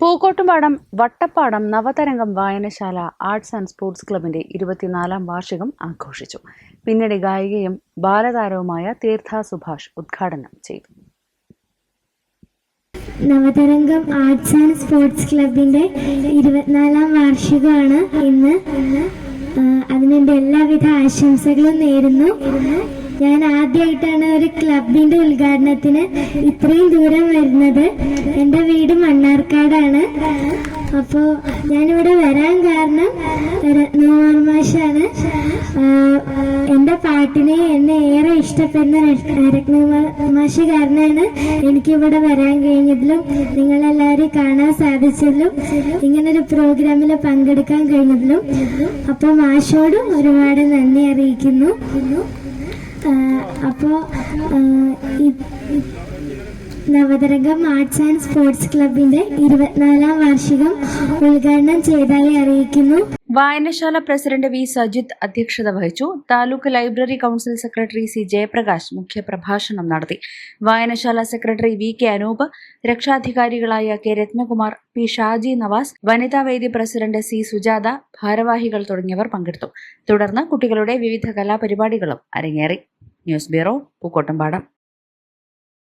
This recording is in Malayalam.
Pookkottumpadam Vattappadam Navatharangam Vayanasala arts and sports ക്ലബിന്റെ ഇരുപത്തിനാലാം വാർഷികം ആഘോഷിച്ചു. പിന്നീട് ഗായികയും ബാലതാരവുമായ തീർത്ഥ സുഭാഷ് ഉദ്ഘാടനം ചെയ്തു. നവതരംഗം ആർട്സ് ആൻഡ് സ്പോർട്സ് ക്ലബിന്റെ ഇരുപത്തിനാലാം വാർഷികമാണ് ഇന്ന്. ആ, അതിനെന്റെ എല്ലാവിധ ആശംസകളും നേരുന്നു. ഞാൻ ആദ്യമായിട്ടാണ് ഒരു ക്ലബിന്റെ ഉദ്ഘാടനത്തിന് ഇത്രയും ദൂരം വരുന്നത്. എന്റെ വീട് മണ്ണാർക്കാടാണ്. അപ്പോൾ ഞാനിവിടെ വരാൻ കാരണം രത്നകുമാർ മാഷാണ് ആ, എന്റെ പാട്ടിനെ എന്നെ ഏറെ ഇഷ്ടപ്പെടുന്ന രത്ന- രത്നകുമാർ മാഷ് കാരണമാണ് എനിക്കിവിടെ വരാൻ കഴിഞ്ഞതിലും നിങ്ങളെല്ലാവരെയും കാണാൻ സാധിച്ചതിലും ഇങ്ങനൊരു പ്രോഗ്രാമിൽ പങ്കെടുക്കാൻ കഴിഞ്ഞതിലും അപ്പോൾ മാഷോടും ഒരുപാട് നന്ദി അറിയിക്കുന്നു. അപ്പോൾ നവതരംഗം ആർട്സ് ആൻഡ് സ്പോർട്സ് ക്ലബിന്റെ ഇരുപത്തിനാലാം വാർഷികം ഉദ്ഘാടനം ചെയ്തായി അറിയിക്കുന്നു. വായനശാല പ്രസിഡന്റ് വി സജിത് അധ്യക്ഷത വഹിച്ചു. Taluk library council secretary C Jayaprakash മുഖ്യപ്രഭാഷണം നടത്തി. വായനശാല സെക്രട്ടറി വി കെ അനൂപ് രക്ഷാധികാരികളായ കെ രത്നകുമാർ പി ഷാജി നവാസ് വനിതാവേദി പ്രസിഡന്റ് സി സുജാത ഭാരവാഹികൾ തുടങ്ങിയവർ പങ്കെടുത്തു. തുടർന്ന് കുട്ടികളുടെ വിവിധ കലാപരിപാടികളും അരങ്ങേറി. News bureau Pookkottumpadam.